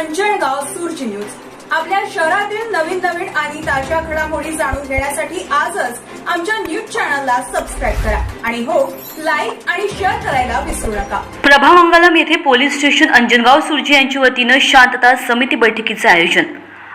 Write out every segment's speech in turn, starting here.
अंजणगाव सूर्ज न्यूज. आपल्या शहरातील नवीन नवीन आणि ताज्या घडामोडी जाणून घेण्यासाठी आजच आमच्या न्यूज चॅनलला सबस्क्राईब करा. आणि हो लाईक आणि शेअर करायला विसरू नका. प्रभा मंगलम येथे पोलीस स्टेशन अंजनगाव सुरजी यांच्या वतीनं शांतता समिती बैठकीचं आयोजन.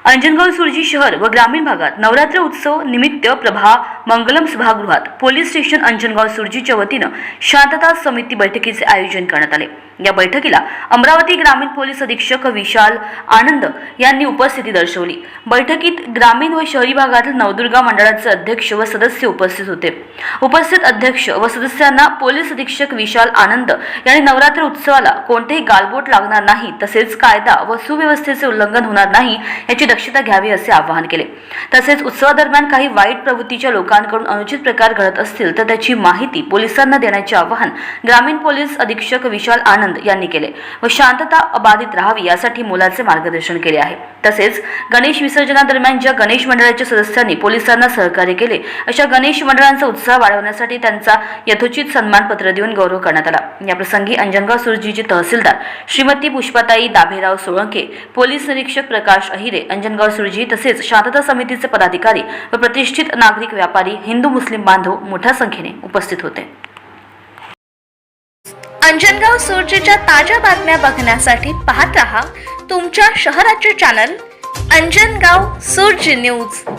अंजनगाव सुरजी शहर व ग्रामीण भागात नवरात्र उत्सव निमित्त प्रभा मंगलम सभागृहात पोलीस स्टेशन अंजनगाव सुरजीच्या वतीनं शांतता समिती बैठकीचे आयोजन करण्यात आले. या बैठकीला अमरावती ग्रामीण पोलीस अधीक्षक विशाल आनंद यांनी उपस्थिती दर्शवली. बैठकीत ग्रामीण व शहरी भागातील नवदुर्गा मंडळाचे अध्यक्ष व सदस्य उपस्थित होते. उपस्थित अध्यक्ष व सदस्यांना पोलीस अधीक्षक विशाल आनंद यांनी नवरात्र उत्सवाला कोणतेही गालबोट लागणार नाही तसेच कायदा व सुव्यवस्थेचे उल्लंघन होणार नाही याची दक्षता घ्यावी असे आवाहन केले. तसेच उत्सवादरम्यान काही वाईट प्रवृत्तीच्या लोकांकडून अनुचित प्रकार घडत असतील तर त्याची माहिती पोलिसांना देण्याचे आवाहन ग्रामीण पोलीस अधीक्षक विशाल आनंद यांनी केले व शांतता अबाधित राहावी यासाठी मुलाचे मार्गदर्शन केले आहे. तसेच गणेश विसर्जनादरम्यान ज्या गणेश मंडळाच्या सदस्यांनी पोलिसांना सहकार्य केले अशा गणेश मंडळांचा उत्साह वाढवण्यासाठी त्यांचा यथोचित सन्मानपत्र देऊन गौरव करण्यात आला. याप्रसंगी अंजनगाव सुरजीचे तहसीलदार श्रीमती पुष्पाताई दाभेराव सोळंके पोलीस निरीक्षक प्रकाश अहिरे अंजनगाव सुरजी तसेच शांतता समितीचे पदाधिकारी व प्रतिष्ठित नागरिक व्यापारी हिंदू मुस्लिम बांधव मोठ्या संख्येने उपस्थित होते. अंजनगाव सुरजेच्या ताज्या बातम्या बघण्यासाठी पाहत रहा तुमच्या शहराचे चॅनल अंजनगाव सुरजी न्यूज